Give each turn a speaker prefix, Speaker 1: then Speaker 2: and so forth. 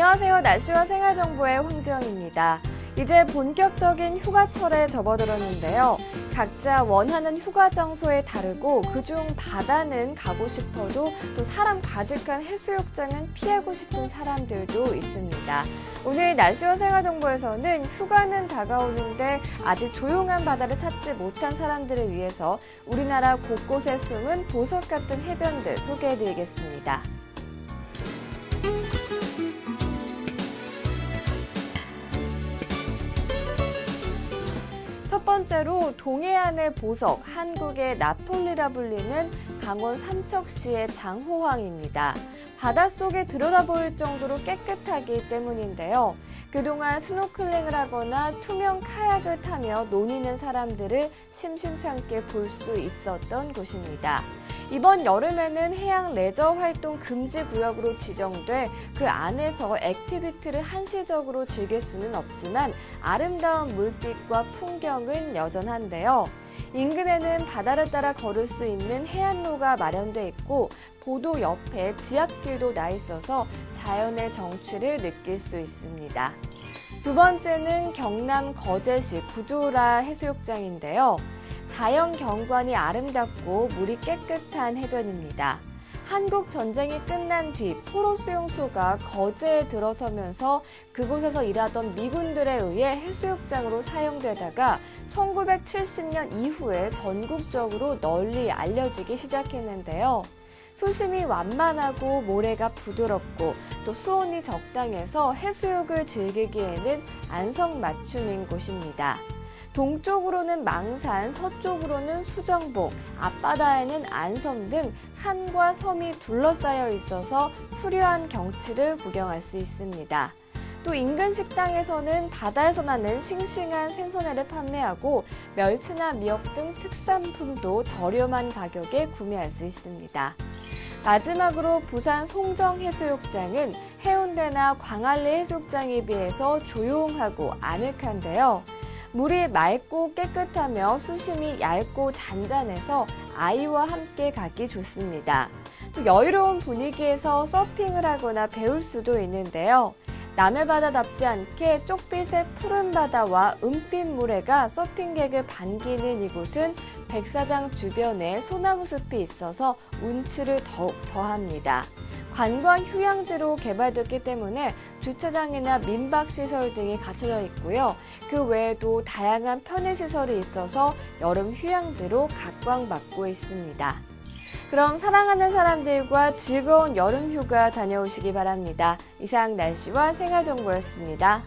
Speaker 1: 안녕하세요. 날씨와 생활 정보의 황지영입니다. 이제 본격적인 휴가철에 접어들었는데요. 각자 원하는 휴가 장소에 다르고 그중 바다는 가고 싶어도 또 사람 가득한 해수욕장은 피하고 싶은 사람들도 있습니다. 오늘 날씨와 생활 정보에서는 휴가는 다가오는데 아직 조용한 바다를 찾지 못한 사람들을 위해서 우리나라 곳곳에 숨은 보석 같은 해변들 소개해드리겠습니다. 첫 번째로 동해안의 보석, 한국의 나폴리라 불리는 강원 삼척시의 장호항입니다. 바닷속에 들여다 보일 정도로 깨끗하기 때문인데요. 그동안 스노클링을 하거나 투명 카약을 타며 논이는 사람들을 심심찮게 볼 수 있었던 곳입니다. 이번 여름에는 해양 레저 활동 금지 구역으로 지정돼 그 안에서 액티비티를 한시적으로 즐길 수는 없지만 아름다운 물빛과 풍경은 여전한데요. 인근에는 바다를 따라 걸을 수 있는 해안로가 마련돼 있고 보도 옆에 지압길도 나 있어서 자연의 정취를 느낄 수 있습니다. 두 번째는 경남 거제시 구조라 해수욕장인데요. 자연 경관이 아름답고 물이 깨끗한 해변입니다. 한국 전쟁이 끝난 뒤 포로 수용소가 거제에 들어서면서 그곳에서 일하던 미군들에 의해 해수욕장으로 사용되다가 1970년 이후에 전국적으로 널리 알려지기 시작했는데요. 수심이 완만하고 모래가 부드럽고 또 수온이 적당해서 해수욕을 즐기기에는 안성맞춤인 곳입니다. 동쪽으로는 망산, 서쪽으로는 수정봉, 앞바다에는 안섬 등 산과 섬이 둘러싸여 있어서 수려한 경치를 구경할 수 있습니다. 또 인근 식당에서는 바다에서 나는 싱싱한 생선회를 판매하고 멸치나 미역 등 특산품도 저렴한 가격에 구매할 수 있습니다. 마지막으로 부산 송정해수욕장은 해운대나 광안리 해수욕장에 비해서 조용하고 아늑한데요. 물이 맑고 깨끗하며 수심이 얇고 잔잔해서 아이와 함께 가기 좋습니다. 또 여유로운 분위기에서 서핑을 하거나 배울 수도 있는데요. 남해 바다답지 않게 쪽빛의 푸른 바다와 은빛 모래가 서핑객을 반기는 이곳은 백사장 주변에 소나무 숲이 있어서 운치를 더욱 더합니다. 관광 휴양지로 개발됐기 때문에 주차장이나 민박시설 등이 갖춰져 있고요. 그 외에도 다양한 편의시설이 있어서 여름 휴양지로 각광받고 있습니다. 그럼 사랑하는 사람들과 즐거운 여름 휴가 다녀오시기 바랍니다. 이상 날씨와 생활 정보였습니다.